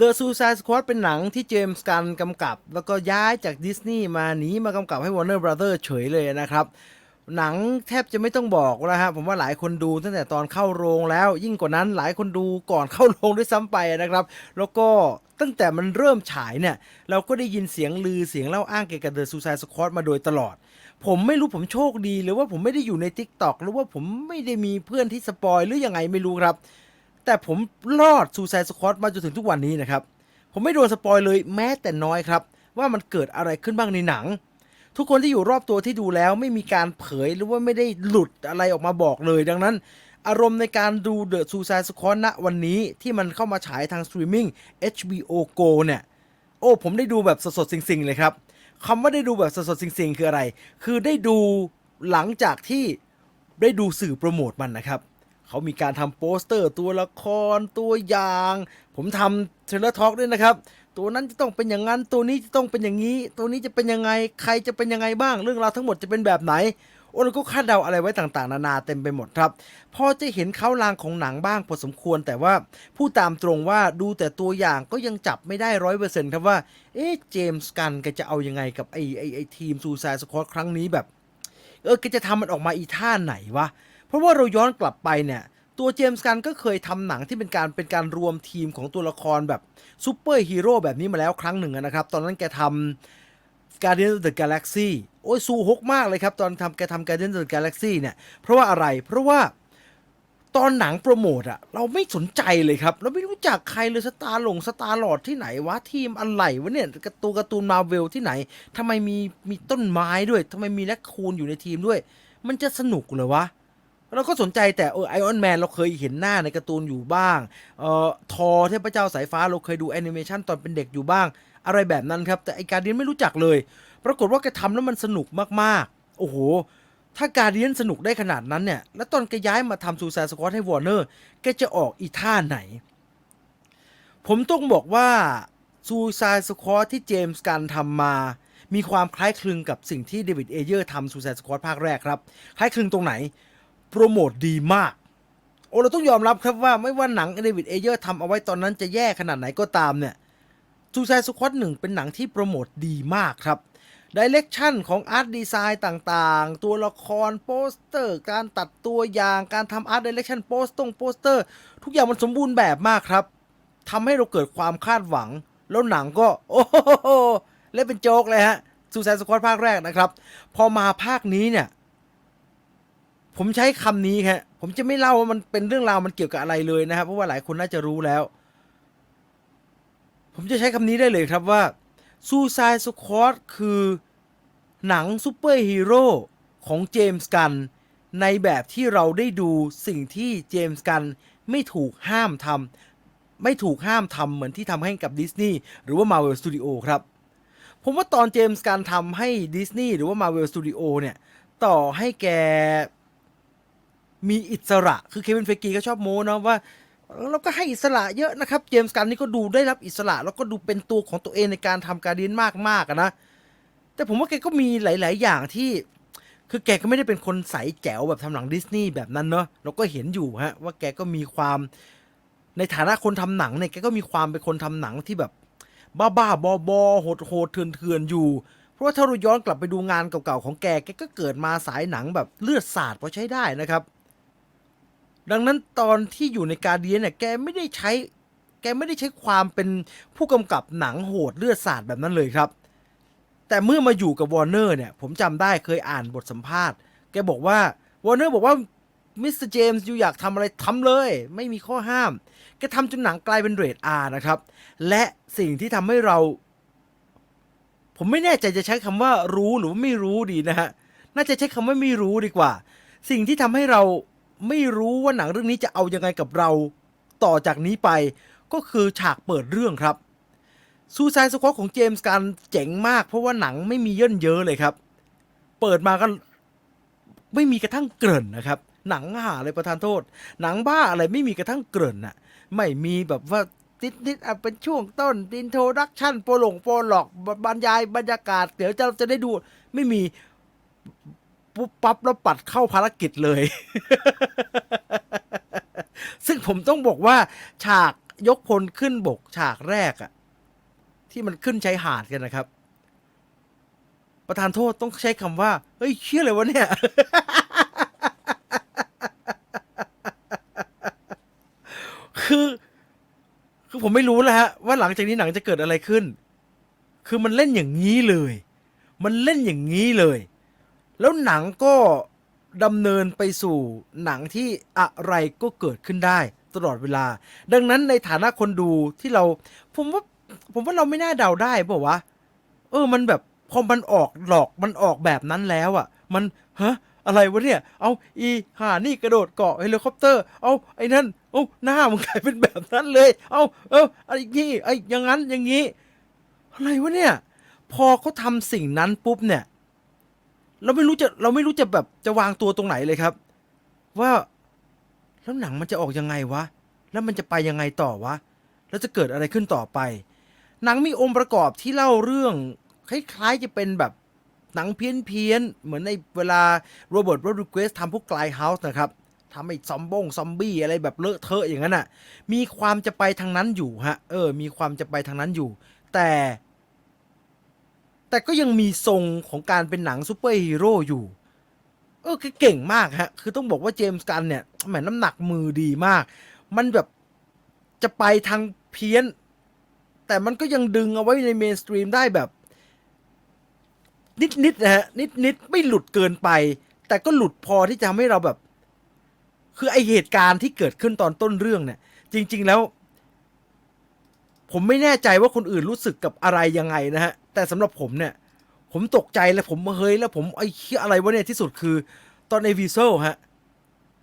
The Suicide Squad เป็นหนังที่เจมส์กันกำกับ แล้วก็ย้ายจากดิสนีย์มาหนีมากำกับให้ Warner Brothers เฉยเลยนะครับ หนังแทบจะไม่ต้องบอกแล้วฮะผมว่าหลายคนดูตั้งแต่ตอนเข้าโรงแล้ว ยิ่งกว่านั้นหลายคนดูก่อนเข้าโรงด้วยซ้ำไปนะครับ แล้วก็ตั้งแต่มันเริ่มฉายเนี่ย เราก็ได้ยินเสียงลือเสียงเล่าอ้างเกี่ยวกับ The Suicide Squad มาโดยตลอด ผมไม่รู้ผมโชคดี หรือว่าผมไม่ได้อยู่ใน Tik t o อกหรือว่าผมไม่ได้มีเพื่อนที่สปอยหรือยังไงไม่รู้ครับ แต่ผมรอด Suicide Squad มาจนถึงทุกวันนี้นะครับ ผมไม่โดนสปอยเลยแม้แต่น้อยครับ ว่ามันเกิดอะไรขึ้นบ้างในหนัง ทุกคนที่อยู่รอบตัวที่ดูแล้วไม่มีการเผยหรือว่าไม่ได้หลุดอะไรออกมาบอกเลย ดังนั้น อารมณ์ในการดู The Suicide Squad ณวันนี้ที่มันเข้ามาฉายทางสตรีมมิ่ง HBO Go เนี่ย โอ้ ผมได้ดูแบบสดๆสิงๆเลยครับคำว่าได้ดูแบบสดๆสิงๆคืออะไร คือได้ดูหลังจากที่ได้ดูสื่อโปรโมทมันนะครับ เขามีการทำโปสเตอร์ตัวละครตัวอย่าง ผมทำเทรลเลอร์ทอกด้วยนะครับ ตัวนั้นจะต้องเป็นอย่างนั้น ตัวนี้จะต้องเป็นอย่างนี้ ตัวนี้จะเป็นยังไง ใครจะเป็นยังไงบ้าง เรื่องราวทั้งหมดจะเป็นแบบไหน โอ้แล้วก็คาดเดาอะไรไว้ต่างๆ นานาเต็มไปหมดครับ พอจะเห็นเขาลางของหนังบ้างพอสมควร แต่ว่าผู้ตามตรงว่าดูแต่ตัวอย่างก็ยังจับไม่ได้ร้อยเปอร์เซ็นต์ครับว่า เอ๊ะ เจมส์กันแกจะเอายังไงกับไอ้ไอ้ไอ้ทีมซูซายสควอตครั้งนี้แบบ เออแกจะทำมันออกมาอีท่าไหนวะ ราะว่าเราย้อนกลับไปเนี่ยตัวเจมส์กันก็เคยทำหนังที่เป็นการเป็นการรวมทีมของตัวละครแบบซูเปอร์ฮีโร่แบบนี้มาแล้วครั้งหนึ่งนะครับ ตอนนั้นแกทำ Guardian of the Galaxy โอ้ยสู้ฮกมากเลยครับ ตอนทำแกทำ Guardian of the Galaxy เนี่ยเพราะว่าอะไรเพราะว่าตอนหนังโปรโมทอะเราไม่สนใจเลยครับ เราไม่รู้จักใครเลยสตาร์หลงสตาร์หลอดที่ไหนวะทีมอะไรวะเนี่ยการ์ตูนการ์ตูนมาเวลที่ไหนทำไมมีมีต้นไม้ด้วยทำไมมีแรคคูนอยู่ในทีมด้วย มันจะสนุกเหรอวะ เราก็สนใจแต่เออไอออนแมนเราเคยเห็นหน้าในการ์ตูนอยู่บ้างเอ่อทอเทพเจ้าสายฟ้าเราเคยดูแอนิเมชันตอนเป็นเด็กอยู่บ้าง อะไรแบบนั้นครับ แต่ไอการเดียนไม่รู้จักเลย ปรากฏว่าแกทำแล้วมันสนุกมากๆ โอ้โห ถ้าการเดียนสนุกได้ขนาดนั้นเนี่ย แล้วตอนแกย้ายมาทำซูซายสควอตให้วอร์เนอร์แกจะออกอีท่าไหน ผมต้องบอกว่าซูซายสควอตที่เจมส์กันทำมามีความคล้ายคลึงกับสิ่งที่เดวิดเอเยอร์ทำซูซายสควอตภาคแรกครับ คล้ายคลึงตรงไหน โปรโมทดีมาก โอ้เราต้องยอมรับครับว่าไม่ว่าหนังเดวิดเอเยอร์ทำเอาไว้ตอนนั้นจะแย่ขนาดไหนก็ตามเนี่ยซูซายสควอตหนึ่งเป็นหนังที่โปรโมทดีมากครับดิเรกชันของอาร์ตดีไซน์ต่างๆ ตัวละครโปสเตอร์ การตัดตัวอย่าง การทำอาร์ตดิเรกชันโปสตงโปสเตอร์ ทุกอย่างมันสมบูรณ์แบบมากครับทำให้เราเกิดความคาดหวัง แล้วหนังก็ โอ้โหเล่นเป็นโจ๊กเลยฮะซูซายสควอตภาคแรกนะครับ พอมาภาคนี้เนี่ย ผมใช้คำนี้ครับผมจะไม่เล่าว่ามันเป็นเรื่องราวมันเกี่ยวกับอะไรเลยนะครับ เพราะว่าหลายคนน่าจะรู้แล้ว ผมจะใช้คำนี้ได้เลยครับว่า Suicide Squad คือหนังซูเปอร์ฮีโร่ของเจมส์กัน ในแบบที่เราได้ดูสิ่งที่เจมส์กันไม่ถูกห้ามทำไม่ถูกห้ามทำเหมือนที่ทำให้กับดิสนีย์หรือว่า Marvel Studio ครับ ผมว่าตอนเจมส์การทำให้ดิสนีย์หรือว่า Marvel Studio เนี่ย ต่อให้แก มีอิสระ คือเควินเฟกีก็ชอบโม้เนาะว่าเราก็ให้อิสระเยอะนะครับ เจมส์กันนี่ก็ดูได้รับอิสระ แล้วก็ดูเป็นตัวของตัวเองในการทำการเดียนมากๆนะ แต่ผมว่าแกก็มีหลาย ๆ อย่างที่ คือแกก็ไม่ได้เป็นคนใสแจ๋วแบบทำหนังดิสนีย์แบบนั้นเนาะ เราก็เห็นอยู่ฮะว่าแกก็มีความในฐานะคนทำหนังเนี่ยแกก็มีความเป็นคนทำหนังที่แบบ บ้าๆบอๆโหดๆเถื่อนๆอยู่ เพราะว่าถ้าเราย้อนกลับไปดูงานเก่าๆของแกแกก็เกิดมาสายหนังแบบเลือดสาดพอใช้ได้นะครับ ดังนั้นตอนที่อยู่ในการเดียนเนี่ยแกไม่ได้ใช้ แกไม่ได้ใช้ความเป็นผู้กำกับหนังโหดเลือดสาดแบบนั้นเลยครับ แต่เมื่อมาอยู่กับวอร์เนอร์เนี่ย ผมจำได้เคยอ่านบทสัมภาษณ์ แกบอกว่าวอร์เนอร์บอกว่ามิสเตอร์เจมส์อยู่อยากทำอะไรทำเลย ไม่มีข้อห้าม แกทำจนหนังกลายเป็นเรทอาร์นะครับ และสิ่งที่ทำให้เรา ผมไม่แน่ใจจะใช้คำว่ารู้หรือว่าไม่รู้ดีนะฮะ น่าจะใช้คำว่าไม่รู้ดีกว่า สิ่งที่ทำให้เรา ไม่รู้ว่าหนังเรื่องนี้จะเอายังไงกับเรา ต่อจากนี้ไปก็คือฉากเปิดเรื่องครับซูซายสควอตของเจมส์การเจ๋งมาก เพราะว่าหนังไม่มีเย่นเยอะเลยครับ เปิดมาก็ไม่มีกระทั่งเกริ่นนะครับ หนังหาอะไรประทานโทษ หนังบ้าอะไรไม่มีกระทั่งเกริ่นน่ะไม่มีแบบว่าติดนิดอะเป็นช่วงต้นอินโทรดักชั่นโปรหลงโปรหลอกบรรยายบรรยากาศ เดี๋ยวจะจะได้ดูไม่มี ปุ๊บปั๊บแล้วปัดเข้าภารกิจเลย ซึ่งผมต้องบอกว่า ฉากยกพลขึ้นบก ฉากแรกอะที่มันขึ้นชายหาดกันนะครับ ประธานโทษต้องใช้คำว่า เฮ้ยเชื่อเลยวะเนี่ย คือคือผมไม่รู้แล้วฮะว่าหลังจากนี้หนังจะเกิดอะไรขึ้น คือมันเล่นอย่างนี้เลย มันเล่นอย่างนี้เลย แล้วหนังก็ดำเนินไปสู่หนังที่อะไรก็เกิดขึ้นได้ตลอดเวลา ดังนั้นในฐานะคนดูที่เรา ผมว่าผมว่าเราไม่น่าเดาได้เปล่าวะเออมันแบบพอมันออกหลอกมันออกแบบนั้นแล้วอะ่ะ มันฮะอะไรวะเนี่ย เอาอีหานี่กระโดดเกาะเฮลิคอปเตอร์ เอาไอ้นั่นเอาหน้ามันกลายเป็นแบบนั้นเลย เอาเออไอ้นี่ไอ้อย่างนั้นอย่างนี้ อะไรวะเนี่ย พอเขาทำสิ่งนั้นปุ๊บเนี่ย เราไม่รู้จะเราไม่รู้จะแบบจะวางตัวตรงไหนเลยครับ ว่าแล้วหนังมันจะออกยังไงวะ แล้วมันจะไปยังไงต่อวะ แล้วจะเกิดอะไรขึ้นต่อไป หนังมีองค์ประกอบที่เล่าเรื่องคล้ายๆจะเป็นแบบหนังเพี้ยนเพียนๆเหมือนในเวลาโรเบิร์ตโรดริเกสทำพวกไกลเฮาส์นะครับทำไอ้ซอมบงซอมบี้อะไรแบบเลอะเทอะอย่างนั้นอะ มีความจะไปทางนั้นอยู่ฮะ เออ มีความจะไปทางนั้นอยู่ แต่ แต่ก็ยังมีทรงของการเป็นหนังซูเปอร์ฮีโร่อยู่ เออคือเก่งมากฮะ คือต้องบอกว่าเจมส์กันเนี่ยแหมน้ำหนักมือดีมาก มันแบบจะไปทางเพี้ยน แต่มันก็ยังดึงเอาไว้ในเมนสตรีมได้แบบ นิดๆนะฮะ นิดๆไม่หลุดเกินไป แต่ก็หลุดพอที่จะทำให้เราแบบ คือไอเหตุการณ์ที่เกิดขึ้นตอนต้นเรื่องเนี่ย จริง ๆ แล้ว ผมไม่แน่ใจว่าคนอื่นรู้สึกกับอะไรยังไงนะฮะ แต่สำหรับผมเนี่ย ผมตกใจแล้วผมเฮ้ยแล้วผมไอ้เหี้ยอะไรวะเนี่ยที่สุดคือตอนในวีโซฮะ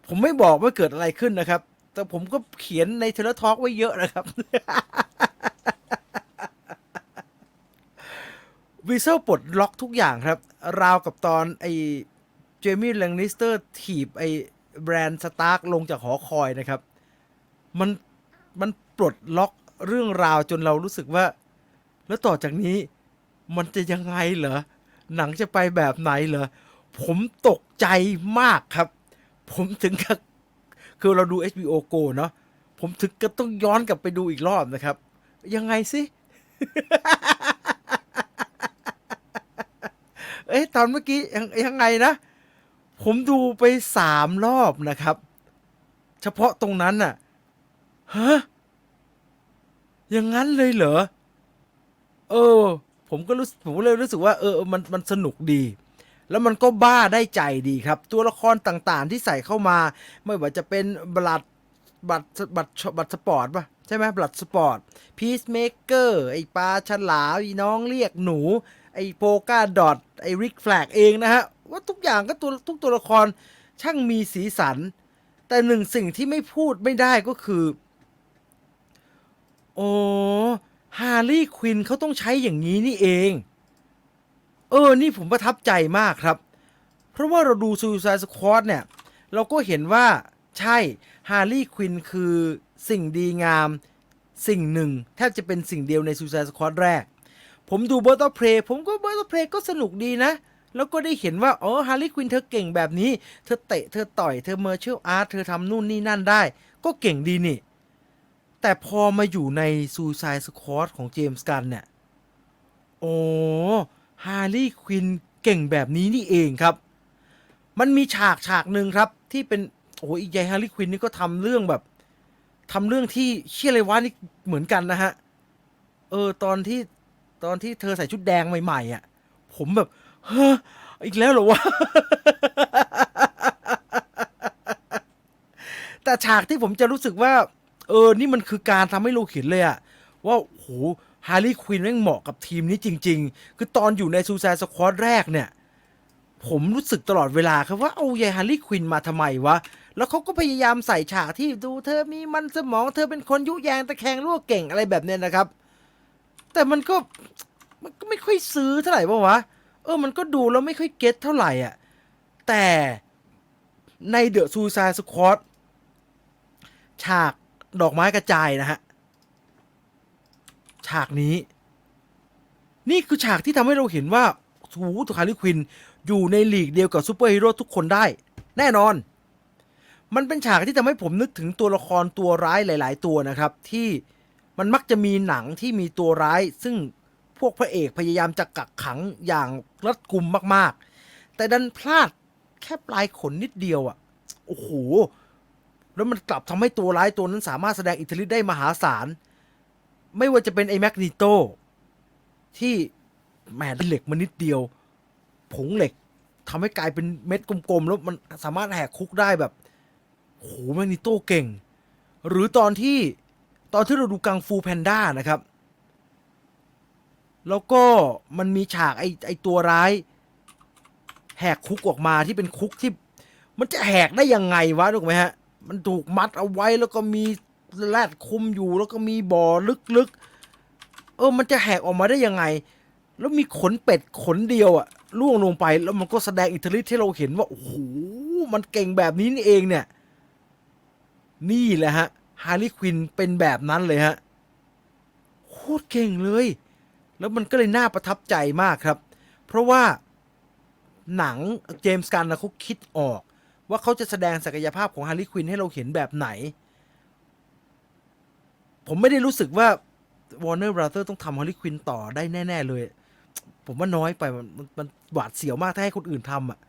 ผมไม่บอกว่าเกิดอะไรขึ้นนะครับ แต่ผมก็เขียนในเทเลทอล์กไว้เยอะนะครับวีเซลปลดล็อกทุกอย่างครับ ราวกับตอนไอ้เจมี่แลงนิสเตอร์ถีบไอ้แบรนด์สตาร์กลงจากหอคอยนะครับ มันมันปลดล็อก เรื่องราวจนเรารู้สึกว่า แล้วต่อจากนี้มันจะยังไงเหรอ หนังจะไปแบบไหนเหรอ ผมตกใจมากครับ ผมถึงกับคือเราดู HBO Go เนาะผมถึงก็ต้องย้อนกลับไปดูอีกรอบนะครับ ยังไงสิ เอ๊ะตอนเมื่อกี้ยังยังไงนะ ผมดูไปสามรอบนะครับ เฉพาะตรงนั้นน่ะฮะ อย่างนั้นเลยเหรอ เออ ผมก็รู้ผมก็เลยรู้สึกว่า เออ มันมันสนุกดี แล้วมันก็บ้าได้ใจดีครับ ตัวละครต่างๆ ที่ใส่เข้ามา ไม่ว่าจะเป็นบลัดบัตรบัตรบัตรสปอร์ตป่ะ ใช่ไหมบลัดสปอร์ตพีซเมเกอร์ไอปลาฉลามไอน้องเรียกหนู ไอโปกาดอทไอริกแฟลกเองนะฮะ ว่าทุกอย่างก็ตัวทุกตัวละครช่างมีสีสัน แต่หนึ่งสิ่งที่ไม่พูดไม่ได้ก็คือ โอ้ฮาร์ลี่ควินเขาต้องใช้อย่างนี้นี่เอง เออ นี่ผมประทับใจมากครับ เพราะว่าเราดูซูซายสควอตเนี่ย เราก็เห็นว่าใช่ฮาร์ลี่ควินคือสิ่งดีงามสิ่งหนึ่ง แทบจะเป็นสิ่งเดียวในซูซายสควอตแรก ผมดูเบอร์ตเพลผมก็เบอร์ตเพลก็สนุกดีนะ แล้วก็ได้เห็นว่า อ๋อฮาร์ลี่ควินเธอเก่งแบบนี้ เธอเตะเธอต่อยเธอเมอร์เชลอาร์ตเธอทำนู่นนี่นั่นได้ ก็เก่งดีนี่ แต่พอมาอยู่ในซูซายสคอตของเจมส์กันเนี่ย โอ้ฮาร์ลีควินเก่งแบบนี้นี่เองครับ มันมีฉากฉากหนึ่งครับ ที่เป็น โอ้ยอีกยายฮาร์ลีควินนี่ก็ทำเรื่องแบบทำเรื่องที่เชี่ยอะไรวะนี่เหมือนกันนะฮะ เออ ตอนที่ตอนที่เธอใส่ชุดแดงใหม่ๆอะ ผมแบบเฮ้ออีกแล้วเหรอวะ แต่ฉากที่ผมจะรู้สึกว่า เออ นี่มันคือการทำให้เราเห็นเลยอะว่าโหฮาร์ลีควินแม่งเหมาะกับทีมนี้จริง ๆ คือตอนอยู่ในซูซายสควอตแรกเนี่ย ผมรู้สึกตลอดเวลาครับว่าเอายายฮาร์ลีควินมาทำไมวะ แล้วเขาก็พยายามใส่ฉากที่ดูเธอมีมันสมองเธอเป็นคนยุแยงตะแคงรั่วเก่งอะไรแบบเนี้ยนะครับ แต่มันก็มันก็ไม่ค่อยซื้อเท่าไหร่ปะวะ เออ มันก็ดูแล้วไม่ค่อยเก็ตเท่าไหร่อะ แต่ในเดอะซูซายสควอตฉาก ดอกไม้กระจายนะฮะ ฉากนี้ นี่คือฉากที่ทำให้เราเห็นว่าโอ้โหตัวคาริควิน อยู่ในลีกเดียวกับซูเปอร์ฮีโร่ทุกคนได้ แน่นอน มันเป็นฉากที่ทำให้ผมนึกถึงตัวละครตัวร้ายหลาย ๆ ตัวนะครับ ที่มันมักจะมีหนังที่มีตัวร้าย ซึ่งพวกพระเอกพยายามจะกักขังอย่างรัดกุมมาก ๆ แต่ดันพลาดแค่ปลายขนนิดเดียวอะ่ะ โอ้โห แล้วมันกลับทำให้ตัวร้ายตัวนั้นสามารถแสดงอิทธิฤทธิ์ได้มหาศาล ไม่ว่าจะเป็นไอ้แมกนีโตที่แหมเหล็กมานิดเดียว ผงเหล็กทำให้กลายเป็นเม็ดกลมๆ แล้วมันสามารถแหกคุกได้แบบโหแมกนีโตเก่ง หรือตอนที่ตอนที่เราดูกังฟูแพนด้านะครับ แล้วก็มันมีฉากไอ้ไอ้ตัวร้ายแหกคุกออกมาที่เป็นคุกที่ มันจะแหกได้ยังไงวะถูกไหมฮะ มันถูกมัดเอาไว้แล้วก็มีแรดคุมอยู่แล้วก็มีบ่อลึกๆ เออ มันจะแหกออกมาได้ยังไง แล้วมีขนเป็ดขนเดียวอะล่วงลงไปแล้วมันก็แสดงอิทธิฤทธิ์ให้เราเห็นว่า โอ้โห มันเก่งแบบนี้นี่เองเนี่ย นี่แหละฮะ ฮาร์ลีควินเป็นแบบนั้นเลยฮะ โคตรเก่งเลย แล้วมันก็เลยน่าประทับใจมากครับ เพราะว่าหนังเจมส์กันนะเขาคิดออก ว่าเขาจะแสดงศักยภาพของฮาร์ลีควินให้เราเห็นแบบไหน ผมไม่ได้รู้สึกว่า Warner Brother ต้องทำฮาร์ลีควินต่อได้แน่ ๆ เลย ผมว่าน้อยไปมันมันหวาดเสียวมากถ้าให้คนอื่นทำอะ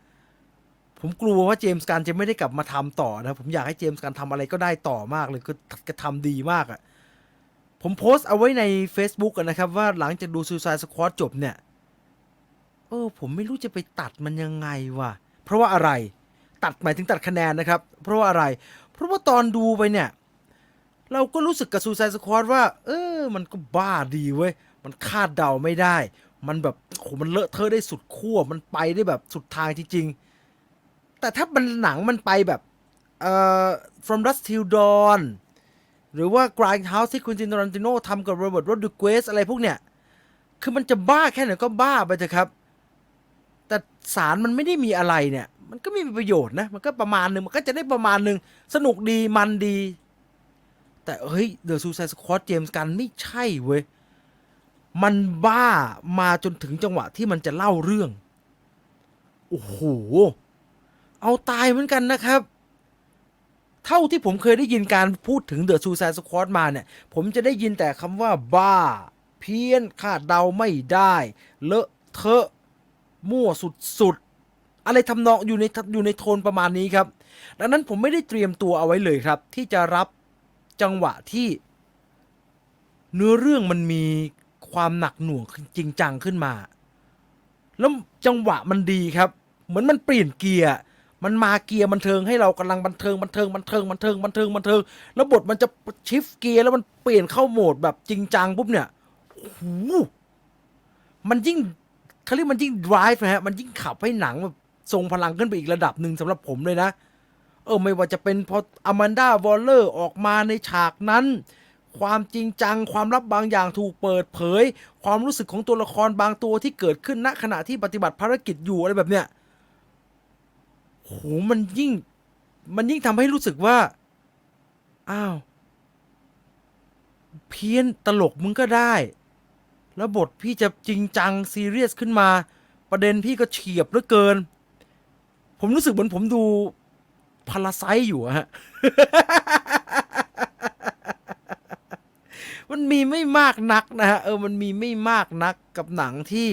ผมกลัวว่าเจมส์การจะไม่ได้กลับมาทำต่อนะ ผมอยากให้เจมส์การทำอะไรก็ได้ต่อมากเลยคือก็ทำดีมากอะ่ะผมโพสต์เอาไว้ใน Facebook กันนะครับ ว่าหลังจากดู Suicide Squad จบเนี่ย เออ ผมไม่รู้จะไปตัดมันยังไงวะเพราะว่าอะไร ตัดหมายถึงตัดคะแนนนะครับ เพราะว่าอะไร เพราะว่าตอนดูไปเนี่ย เราก็รู้สึกกับ Suicide Squad ว่า เออ มันก็บ้าดีเว้ย มันคาดเดาไม่ได้ มันแบบโหมันเลอะเทอะได้สุดขั้วมันไปได้แบบสุดทางจริงๆ แต่ถ้ามันหนังมันไปแบบเอ่อ From Dusk Till Dawn หรือว่า Grindhouse ที่คุณจินตรันติโนทำกับโรเบิร์ตโรด r เกสอะไรพวกเนี้ยคือมันจะบ้าแค่ไหนก็บ้าไปเถอะครับ แต่สารมันไม่ได้มีอะไรเนี่ย มันก็ไม่มีประโยชน์นะ มันก็ประมาณหนึ่งมันก็จะได้ประมาณหนึ่งสนุกดีมันดี แต่เฮ้ย The Suicide Squad เจมส์กันไม่ใช่เว้ย มันบ้ามาจนถึงจังหวะที่มันจะเล่าเรื่อง โอ้โห เอาตายเหมือนกันนะครับ เท่าที่ผมเคยได้ยินการพูดถึง The Suicide Squad มาเนี่ย ผมจะได้ยินแต่คำว่าบ้า เพี้ยนคาดเดาไม่ได้ เลอะเทอะ มั่วสุดๆ อะไรทำนองอยู่ในอยู่ในโทนประมาณนี้ครับ ดังนั้นผมไม่ได้เตรียมตัวเอาไว้เลยครับ ที่จะรับจังหวะที่ เนื้อเรื่องมันมีความหนักหน่วงจริงจังขึ้นมา แล้วจังหวะมันดีครับ เหมือนมันเปลี่ยนเกียร์มันมาเกียร์บันเทิงให้เรากำลังบันเทิงบันเทิงบันเทิงบันเทิงบันเทิงบันเทิง แล้วบทมันจะชิฟเกียร์แล้วมันเปลี่ยนเข้าโหมดแบบจริงจังปุ๊บเนี่ยโอ้โหมันยิ่งเขาเรียกมันยิ่ง drive นะฮะ มันยิ่งขับให้หนังแบบ ทรงพลังขึ้นไปอีกระดับหนึ่งสำหรับผมเลยนะ เออไม่ว่าจะเป็นพออแมนดาวอลเลอร์ออกมาในฉากนั้น ความจริงจังความลับบางอย่างถูกเปิดเผย ความรู้สึกของตัวละครบางตัวที่เกิดขึ้นณขณะที่ปฏิบัติภารกิจอยู่อะไรแบบเนี้ยโหมันยิ่ง มันยิ่งทำให้รู้สึกว่า อ้าว เพี้ยนตลกมึงก็ได้ แล้วบทพี่จะจริงจังซีเรียสขึ้นมา ประเด็นพี่ก็เฉียบเหลือเกิน ผมรู้สึกเหมือนผมดูพาราไซอยู่ฮะ มันมีไม่มากนักนะฮะ เออ มันมีไม่มากนักกับหนังที่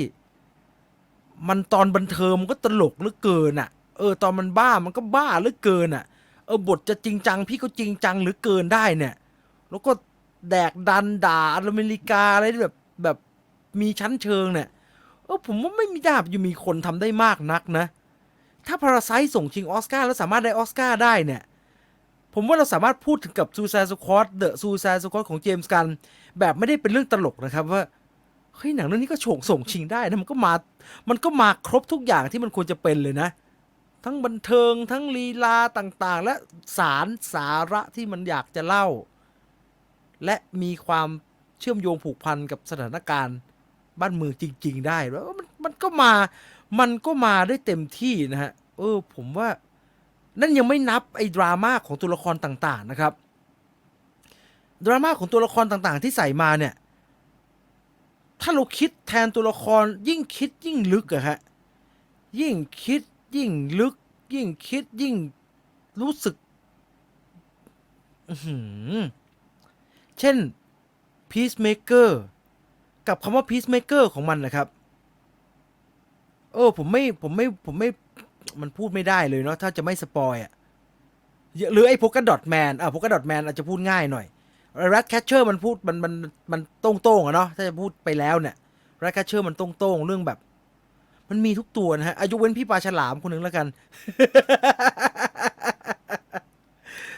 มันตอนบันเทิงมันก็ตลกเหลือเกินอะ เออ ตอนมันบ้ามันก็บ้าเหลือเกินอะ เออบทจะจริงจัง พี่ก็จริงจังเหรือเกินได้เนี่ย แล้วก็แดกดันด่าอเมริกาอะไรแบบแบบมีชั้นเชิงเนี่ย เออผมว่าไม่มีดาบอยู่มีคนทำได้มากนักนะ ถ้าพาราไซส่งชิงออสการ์แล้วสามารถได้ออสการ์ได้เนี่ย ผมว่าเราสามารถพูดถึงกับ Suicide Squad The Suicide Squad ของเจมส์กัน แบบไม่ได้เป็นเรื่องตลกนะครับว่าเฮ้ยหนังเรื่องนี้ก็โฉงส่งชิงได้นะมันก็มามันก็มาครบทุกอย่างที่มันควรจะเป็นเลยนะ ทั้งบันเทิงทั้งลีลาต่างๆ และสารสาระที่มันอยากจะเล่า และมีความเชื่อมโยงผูกพันกับสถานการณ์บ้านเมืองจริง ๆ ได้แล้วมันมันก็มา มันก็มาได้เต็มที่นะฮะ เออ ผมว่า นั่นยังไม่นับไอ้ดราม่าของตัวละครต่างๆนะครับ ดราม่าของตัวละครต่างๆ ที่ใส่มาเนี่ย ถ้าเราคิดแทนตัวละครยิ่งคิดยิ่งลึกอะฮะ ยิ่งคิดยิ่งลึก ยิ่งคิดยิ่งรู้สึกอื้อหือเช่น Peacemaker กับคำว่า Peacemaker ของมันนะครับ เออผมไม่ผมไม่ผมไม่มันพูดไม่ได้เลยเนาะถ้าจะไม่สปอยอะหรือไอ้พกกระดอทแมนอะพกกระดอทแมนอาจจะพูดง่ายหน่อย Rat Catcher มันพูดมันมันมันโต้งๆอะเนาะถ้าจะพูดไปแล้วเนี่ย Rat Catcher มันโต้งๆเรื่องแบบ มันมีทุกตัวนะฮะอายุเว้นพี่ปลาฉลามคนหนึ่งแล้วกัน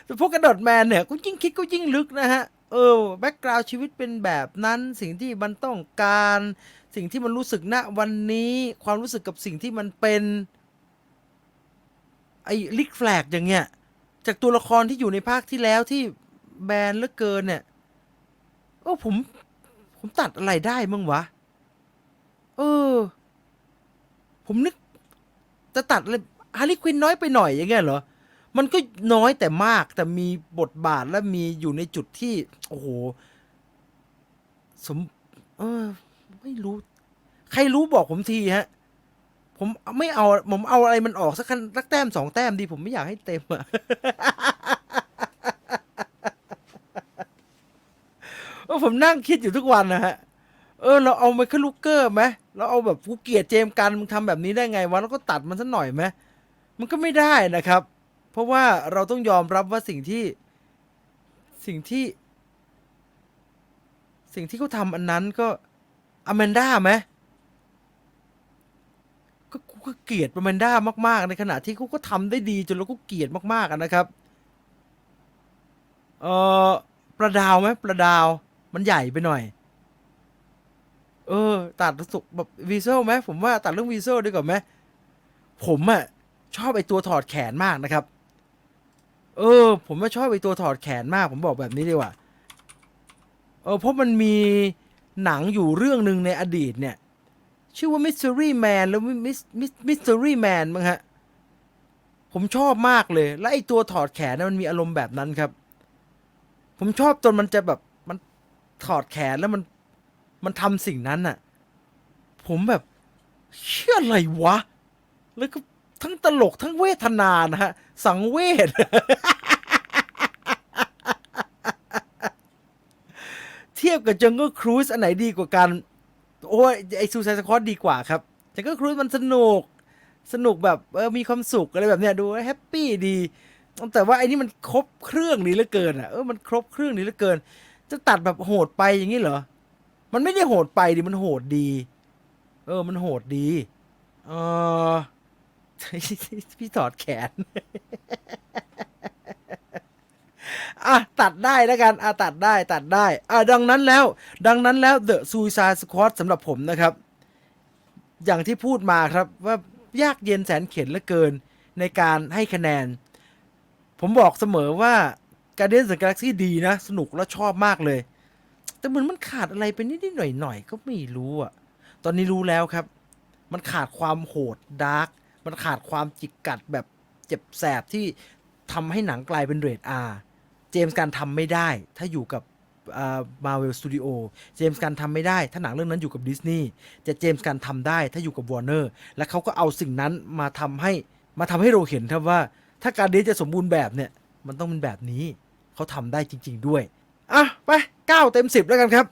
แต่พวกกระโดดแมนเนี่ยก็ยิ่งคิดก็ยิ่งลึกนะฮะ เออแบ็กกราวชีวิตเป็นแบบนั้นสิ่งที่มันต้องการ สิ่งที่มันรู้สึกณวันนี้ความรู้สึกกับสิ่งที่มันเป็นไอ้ลิกแฟลกอย่างเงี้ย จากตัวละครที่อยู่ในภาคที่แล้วที่แบนเหลือเกินเนี่ยโอ้ผมผมตัดอะไรได้มั้งวะ เออ ผมนึก จะตัดอะไรฮาร์ลีควินน้อยไปหน่อยอย่างเงี้ยเหรอ มันก็น้อยแต่มากแต่มีบทบาทและมีอยู่ในจุดที่ โอ้โห สม เออ ไม่รู้ ใครรู้บอกผมทีฮะ ผมไม่เอา ผมเอาอะไรมันออกสักคันสักแต้มสองแต้มดี ผมไม่อยากให้เต็มอะเออผมนั่งคิดอยู่ทุกวันนะฮะ เออ เราเอาไมเคิลลูกเกอร์ไหมเราเอาแบบกูเกียดเจมกันมึงทำแบบนี้ได้ไงวะแล้วก็ตัดมันสักหน่อยไหมมันก็ไม่ได้นะครับ เพราะว่าเราต้องยอมรับว่าสิ่งที่สิ่งที่ สิ่งที่เขาทำอันนั้นก็ อแมนด้าไหมก็กูก็เกลียดอแมนด้ามาก ๆ ในขณะที่เขาก็ทำได้ดีจนเราก็เกลียดมากๆอะนะครับ เออประดาวไหมประดาวมันใหญ่ไปหน่อย เออ ตัดสุกแบบวีเซลไหมผมว่าตัดเรื่องวีเซลดีกว่าไหมผมอะชอบไอตัวถอดแขนมากนะครับ เออ ผมว่าชอบไอตัวถอดแขนมาก ผมบอกแบบนี้ดีกว่า เออเพราะมันมี หนังอยู่เรื่องหนึ่งในอดีตเนี่ย ชื่อว่า Mystery Man แล้ว Mystery Man มั้งฮะ ผมชอบมากเลย และไอตัวถอดแขนนะมันมีอารมณ์แบบนั้นครับ ผมชอบจนมันจะแบบมันถอดแขนแล้วมันมันทำสิ่งนั้นน่ะ ผมแบบเชื่ออะไรวะ แล้วก็ทั้งตลกทั้งเวทนานะฮะ สังเวช เทียบกับ Jungle Cruise อันไหนดีกว่ากัน โอ้ยไอซูซายสควอตดีกว่าครับ Jungle Cruise มันสนุก สนุกแบบเออมีความสุขอะไรแบบเนี้ยดูแฮปปี้ดี แต่ว่าไอ้นี่มันครบเครื่องนี้เหลือเกินอะเออมันครบเครื่องนี้เหลือเกิน จะตัดแบบโหดไปอย่างนี้เหรอ มันไม่ได้โหดไปดิมันโหดดี เออมันโหดดี เออพี่ถอดแขน อะตัดได้แล้วกันอะตัดได้ตัดได้อะดังนั้นแล้ว ดังนั้นแล้ว The Suicide Squad สำหรับผมนะครับ อย่างที่พูดมาครับว่ายากเย็นแสนเข็ญเหลือเกินในการให้คะแนน ผมบอกเสมอว่า Guardians of the Galaxy ดีนะ สนุกและชอบมากเลย แต่เหมือนมันขาดอะไรไปนิดๆหน่อยๆ ก็ไม่รู้อะตอนนี้รู้แล้วครับ มันขาดความโหดดาร์กมันขาดความจิกกัดแบบเจ็บแสบที่ทำให้หนังกลายเป็นเรท R เจมส์การทำไม่ได้ ถ้าอยู่กับมาเวลสตูดิโอเจมส์การทำไม่ได้ ถ้าหนังเรื่องนั้นอยู่กับดิสนีย์จะเจมส์การทำได้ ถ้าอยู่กับวอร์เนอร์และเขาก็เอาสิ่งนั้นมาทำให้มาทำให้เราเห็นครับว่า ถ้าการเดนจะสมบูรณ์แบบเนี่ย มันต้องเป็นแบบนี้เขาทำได้จริง ๆด้วย อะ ไปเก้าเต็มสิบแล้วกันครับ